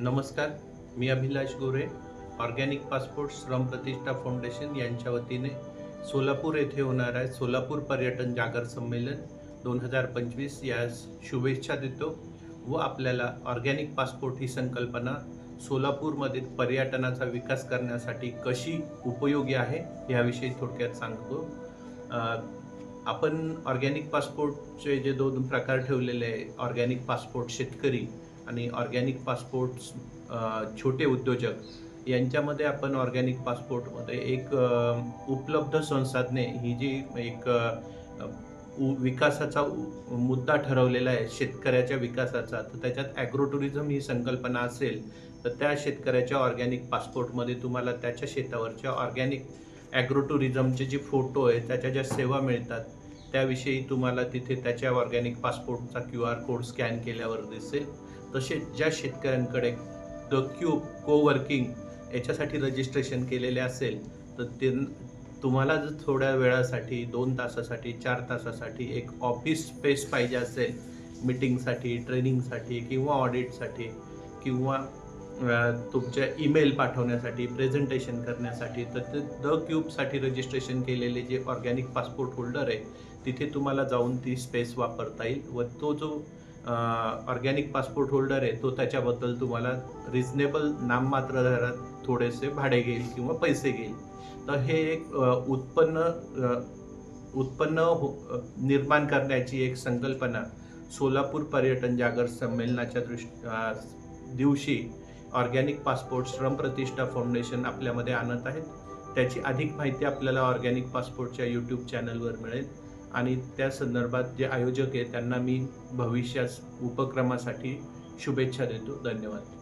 नमस्कार मी Abhilash Gore organic passport Shram Pratishtha foundation यांच्या वतीने सोलापूर येथे होणार आहे सोलापूर पर्यटन जागर संमेलन दोन हजार पंचवीस. यास शुभेच्छा देतो व आपल्याला ऑर्गॅनिक पासपोर्ट ही संकल्पना सोलापूरमधील पर्यटनाचा विकास करण्यासाठी कशी उपयोगी आहे याविषयी थोडक्यात सांगतो. आपण ऑर्गॅनिक पासपोर्टचे जे दोन प्रकार ठेवलेले आहे ऑर्गॅनिक पासपोर्ट शेतकरी आणि ऑर्गॅनिक पासपोर्ट्स छोटे उद्योजक यांच्यामध्ये आपण ऑर्गॅनिक पासपोर्टमध्ये एक उपलब्ध संसाधने ही जी एक उ- विकासाचा मुद्दा ठरवलेला आहे शेतकऱ्याच्या विकासाचा तर त्याच्यात ॲग्रो टुरिझम ही संकल्पना असेल तर त्या शेतकऱ्याच्या ऑर्गॅनिक पासपोर्टमध्ये तुम्हाला त्याच्या शेतावरच्या ऑर्गॅनिक ॲग्रो टुरिझमचे जे फोटो आहे त्याच्या ज्या सेवा मिळतात त्याविषयी तुम्हाला तिथे त्याच्या ऑर्गॅनिक पासपोर्टचा क्यू आर कोड स्कॅन केल्यावर दिसेल. तसेच ज्या शेतकऱ्यांकडे द क्यूब को वर्किंग याच्यासाठी रजिस्ट्रेशन केलेले असेल तर ते तुम्हाला जर थोड्या वेळासाठी दोन तासासाठी चार तासासाठी एक ऑफिस स्पेस पाहिजे असेल. मीटिंगसाठी ट्रेनिंगसाठी किंवा ऑडिटसाठी किंवा तुमच्या ईमेल पाठवण्यासाठी प्रेझेंटेशन करण्यासाठी तर ते द क्यूबसाठी रजिस्ट्रेशन केलेले जे ऑर्गॅनिक पासपोर्ट होल्डर आहे तिथे तुम्हाला जाऊन ती स्पेस वापरता येईल व तो जो ऑर्गॅनिक पासपोर्ट होल्डर आहे तो त्याच्याबद्दल तुम्हाला रिजनेबल नाममात्र दरात थोडेसे भाडे घेईल किंवा पैसे घेईल. तर हे एक उत्पन्न उत्पन्न हो- निर्माण करण्याची एक संकल्पना सोलापूर पर्यटन जागर संमेलनाच्या दृष्ट दिवशी organic passport Shram Pratishtha foundation आपल्यामध्ये आणत आहेत. त्याची अधिक माहिती आपल्याला ऑर्गॅनिक पासपोर्टच्या यूट्यूब चॅनलवर मिळेल. आणि त्या संदर्भात जे आयोजक आहे त्यांना मी भविष्यास उपक्रमासाठी शुभेच्छा देतो. धन्यवाद.